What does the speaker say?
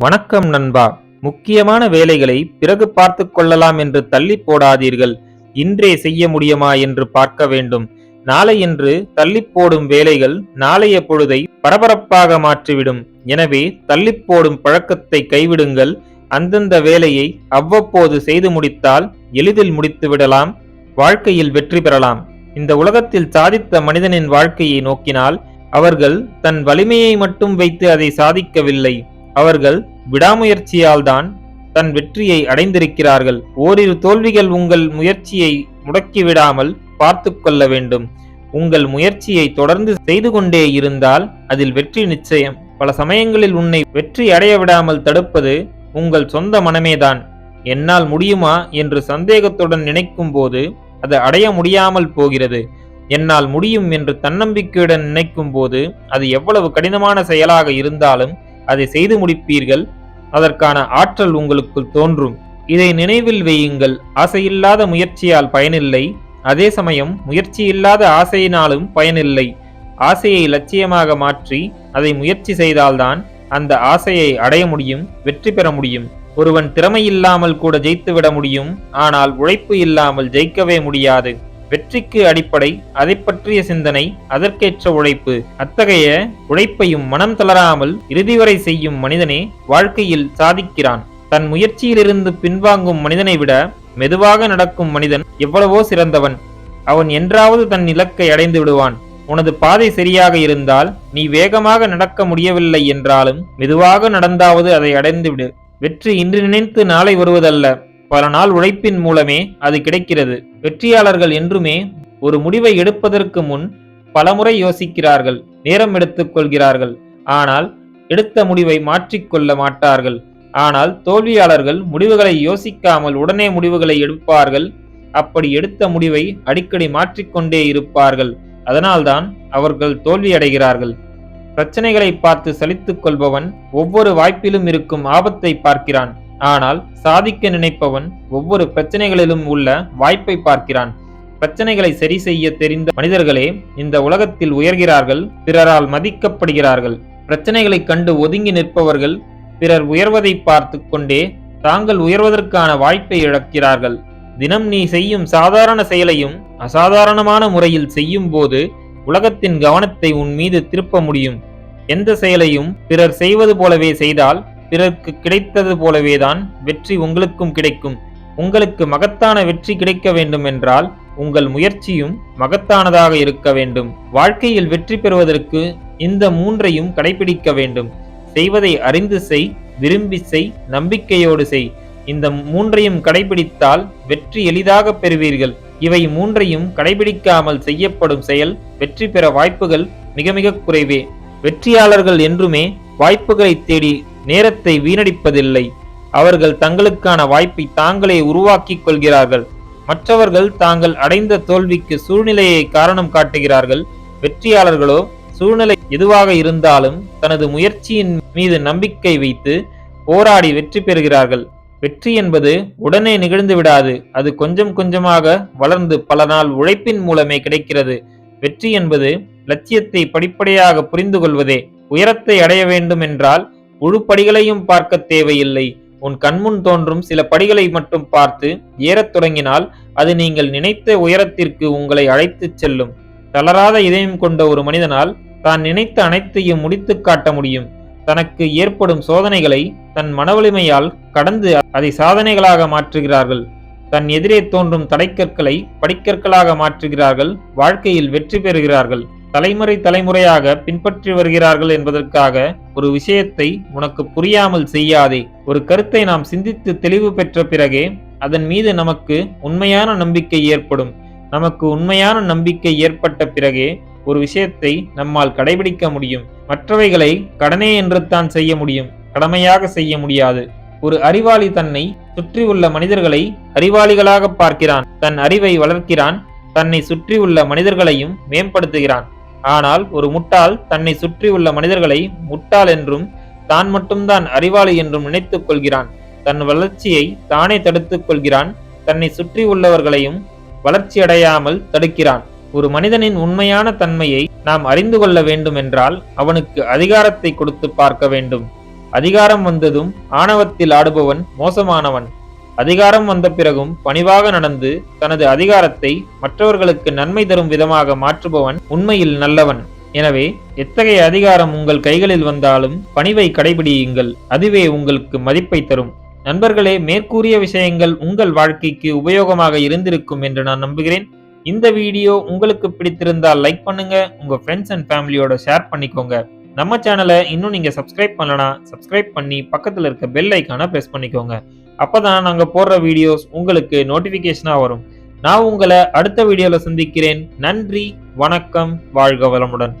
வணக்கம் நண்பா. முக்கியமான வேலைகளை பிறகு பார்த்து கொள்ளலாம் என்று தள்ளி போடாதீர்கள். இன்றே செய்ய முடியுமா என்று பார்க்க வேண்டும். நாளையென்று தள்ளி போடும் வேலைகள் நாளைய பொழுதை பரபரப்பாக மாற்றிவிடும். எனவே தள்ளி போடும் பழக்கத்தை கைவிடுங்கள். அந்தந்த வேலையை அவ்வப்போது செய்து முடித்தால் எளிதில் முடித்து விடலாம். வாழ்க்கையில் வெற்றி பெறலாம். இந்த உலகத்தில் சாதித்த மனிதனின் வாழ்க்கையை நோக்கினால் அவர்கள் தன் வலிமையை மட்டும் வைத்து அதை சாதிக்கவில்லை. அவர்கள் விடாமுயற்சியால்தான் தன் வெற்றியை அடைந்திருக்கிறார்கள். ஓரிரு தோல்விகள் உங்கள் முயற்சியை முடக்கிவிடாமல் பார்த்து கொள்ள வேண்டும். உங்கள் முயற்சியை தொடர்ந்து செய்து கொண்டே இருந்தால் அதில் வெற்றி நிச்சயம். பல சமயங்களில் உன்னை வெற்றி அடைய விடாமல் தடுப்பது உங்கள் சொந்த மனமேதான். என்னால் முடியுமா என்று சந்தேகத்துடன் நினைக்கும் போது அது அடைய முடியாமல் போகிறது. என்னால் முடியும் என்று தன்னம்பிக்கையுடன் நினைக்கும் போது அது எவ்வளவு கடினமான செயலாக இருந்தாலும் அதை செய்து முடிப்பீர்கள். அதற்கான ஆற்றல் உங்களுக்குள் தோன்றும். இதை நினைவில் வையுங்கள். ஆசையில்லாத முயற்சியால் பயனில்லை. அதே சமயம் முயற்சி இல்லாத ஆசையினாலும் பயனில்லை. ஆசையை லட்சியமாக மாற்றி அதை முயற்சி செய்தால்தான் அந்த ஆசையை அடைய முடியும் வெற்றி பெற முடியும். ஒருவன் திறமையில்லாமல் கூட ஜெயித்து விட முடியும். ஆனால் உழைப்பு இல்லாமல் ஜெயிக்கவே முடியாது. வெற்றிக்கு அடிப்படை அதை பற்றிய சிந்தனை அதற்கேற்ற உழைப்பு. அத்தகைய உழைப்பையும் மனம் தளராமல் இறுதி வரை செய்யும் மனிதனே வாழ்க்கையில் சாதிக்கிறான். தன் முயற்சியிலிருந்து பின்வாங்கும் மனிதனை விட மெதுவாக நடக்கும் மனிதன் எவ்வளவோ சிறந்தவன். அவன் என்றாவது தன் இலக்கை அடைந்து விடுவான். உனது பாதை சரியாக இருந்தால் நீ வேகமாக நடக்க முடியவில்லை என்றாலும் மெதுவாக நடந்தாவது அதை அடைந்துவிடு வெற்றி இன்று நினைத்து நாளை வருவதல்ல. பல நாள் உழைப்பின் மூலமே அது கிடைக்கிறது. வெற்றியாளர்கள் என்றுமே ஒரு முடிவை எடுப்பதற்கு முன் பலமுறை யோசிக்கிறார்கள் நேரம் எடுத்துக்கொள்கிறார்கள் ஆனால் எடுத்த முடிவை மாற்றிக்கொள்ள மாட்டார்கள். ஆனால் தோல்வியாளர்கள் முடிவுகளை யோசிக்காமல் உடனே முடிவுகளை எடுப்பார்கள். அப்படி எடுத்த முடிவை அடிக்கடி மாற்றிக்கொண்டே இருப்பார்கள். அதனால்தான் அவர்கள் தோல்வியடைகிறார்கள் பிரச்சனைகளை பார்த்து சலித்துக் கொள்பவன் ஒவ்வொரு வாய்ப்பிலும் இருக்கும் ஆபத்தை பார்க்கிறான். ஆனால் சாதிக்க நினைப்பவன் ஒவ்வொரு பிரச்சனைகளிலும் உள்ள வாய்ப்பை பார்க்கிறான். பிரச்சனைகளை சரி செய்ய தெரிந்த மனிதர்களே இந்த உலகத்தில் உயர்கிறார்கள் பிறரால் மதிக்கப்படுகிறார்கள். பிரச்சனைகளை கண்டு ஒதுங்கி நிற்பவர்கள் பிறர் உயர்வதை பார்த்து கொண்டே தாங்கள் உயர்வதற்கான வாய்ப்பை இழக்கிறார்கள். தினம் நீ செய்யும் சாதாரண செயலையும் அசாதாரணமான முறையில் செய்யும் போது உலகத்தின் கவனத்தை உன் மீது திருப்ப முடியும். எந்த செயலையும் பிறர் செய்வது போலவே செய்தால் பிறர்க்கு கிடைத்தது போலவேதான் வெற்றி உங்களுக்கும் கிடைக்கும். உங்களுக்கு மகத்தான வெற்றி கிடைக்க வேண்டும் என்றால் உங்கள் முயற்சியும் மகத்தானதாக இருக்க வேண்டும். வாழ்க்கையில் வெற்றி பெறுவதற்கு இந்த மூன்றையும் கடைபிடிக்க வேண்டும். செய்வதை அறிந்து செய் விரும்பி செய் நம்பிக்கையோடு செய். இந்த மூன்றையும் கடைபிடித்தால் வெற்றி எளிதாக பெறுவீர்கள். இவை மூன்றையும் கடைபிடிக்காமல் செய்யப்படும் செயல் வெற்றி பெற வாய்ப்புகள் மிக மிக குறைவே. வெற்றியாளர்கள் என்றுமே வாய்ப்புகளை தேடி நேரத்தை வீணடிப்பதில்லை. அவர்கள் தங்களுக்கான வாய்ப்பை தாங்களே உருவாக்கிக் கொள்கிறார்கள். மற்றவர்கள் தாங்கள் அடைந்த தோல்விக்கு சூழ்நிலையை காரணம் காட்டுகிறார்கள். வெற்றியாளர்களோ சூழ்நிலை எதுவாக இருந்தாலும் தனது முயற்சியின் மீது நம்பிக்கை வைத்து போராடி வெற்றி பெறுகிறார்கள். வெற்றி என்பது உடனே நிகழ்ந்து விடாது. அது கொஞ்சம் கொஞ்சமாக வளர்ந்து பல நாள் உழைப்பின் மூலமே கிடைக்கிறது. வெற்றி என்பது லட்சியத்தை படிப்படியாக புரிந்து கொள்வதே. உயரத்தை அடைய வேண்டும் என்றால் முழு படிகளையும் பார்க்க தேவையில்லை. உன் கண்முன் தோன்றும் சில படிகளை மட்டும் பார்த்து ஏறத் தொடங்கினால் அது நீங்கள் நினைத்த உயரத்திற்கு உங்களை அழைத்துச் செல்லும். தளராத இதயம் கொண்ட ஒரு மனிதனால் தான் நினைத்த அனைத்தையும் முடித்து காட்ட முடியும். தனக்கு ஏற்படும் சோதனைகளை தன் மனவலிமையால் கடந்து அதை சாதனைகளாக மாற்றுகிறார்கள். தன் எதிரே தோன்றும் தடைக்கற்களை படிக்கற்களாக மாற்றுகிறார்கள். வாழ்க்கையில் வெற்றி பெறுகிறார்கள். தலைமுறை தலைமுறையாக பின்பற்றி வருகிறார்கள் என்பதற்காக ஒரு விஷயத்தை உனக்கு புரியாமல் செய்யாதே. ஒரு கருத்தை நாம் சிந்தித்து தெளிவு பெற்ற பிறகே அதன் மீது நமக்கு உண்மையான நம்பிக்கை ஏற்படும். நமக்கு உண்மையான நம்பிக்கை ஏற்பட்ட பிறகே ஒரு விஷயத்தை நம்மால் கடைபிடிக்க முடியும். மற்றவைகளை கடனே என்று தான் செய்ய முடியும். கடமையாக செய்ய முடியாது. ஒரு அறிவாளி தன்னை சுற்றியுள்ள மனிதர்களை அறிவாளிகளாக பார்க்கிறான். தன் அறிவை வளர்க்கிறான். தன்னை சுற்றியுள்ள மனிதர்களையும் மேம்படுத்துகிறான். ஆனால் ஒரு முட்டாள் தன்னை சுற்றியுள்ள மனிதர்களை முட்டாள் என்றும் தான் மட்டும்தான் அறிவாளி என்றும் நினைத்துக் கொள்கிறான். தன் வளர்ச்சியை தானே தடுத்துக் கொள்கிறான். தன்னை சுற்றி உள்ளவர்களையும் வளர்ச்சியடையாமல் தடுக்கிறான். ஒரு மனிதனின் உண்மையான தன்மையை நாம் அறிந்து கொள்ள வேண்டும் என்றால் அவனுக்கு அதிகாரத்தை கொடுத்து பார்க்க வேண்டும். அதிகாரம் வந்ததும் ஆணவத்தில் ஆடுபவன் மோசமானவன். அதிகாரம் வந்த பிறகும் பணிவாக நடந்து தனது அதிகாரத்தை மற்றவர்களுக்கு நன்மை தரும் விதமாக மாற்றுபவன் உண்மையில் நல்லவன். எனவே எத்தகைய அதிகாரம் உங்கள் கைகளில் வந்தாலும் பணிவை கடைபிடியுங்கள். அதுவே உங்களுக்கு மதிப்பை தரும். நண்பர்களே மேற்கூறிய விஷயங்கள் உங்கள் வாழ்க்கைக்கு உபயோகமாக இருந்திருக்கும் என்று நான் நம்புகிறேன். இந்த வீடியோ உங்களுக்கு பிடித்திருந்தால் லைக் பண்ணுங்க உங்க ஃப்ரெண்ட்ஸ் அண்ட் ஃபேமிலியோட ஷேர் பண்ணிக்கோங்க. நம்ம சேனலை இன்னும் நீங்க சப்ஸ்கிரைப் பண்ணலனா சப்ஸ்கிரைப் பண்ணி பக்கத்தில் இருக்க பெல் ஐக்கான பிரஸ் பண்ணிக்கோங்க. அப்பதான் நாங்க போடுற வீடியோஸ் உங்களுக்கு நோட்டிபிகேஷனா வரும். நான் உங்களை அடுத்த வீடியோல சந்திக்கிறேன். நன்றி வணக்கம் வாழ்க வளமுடன்.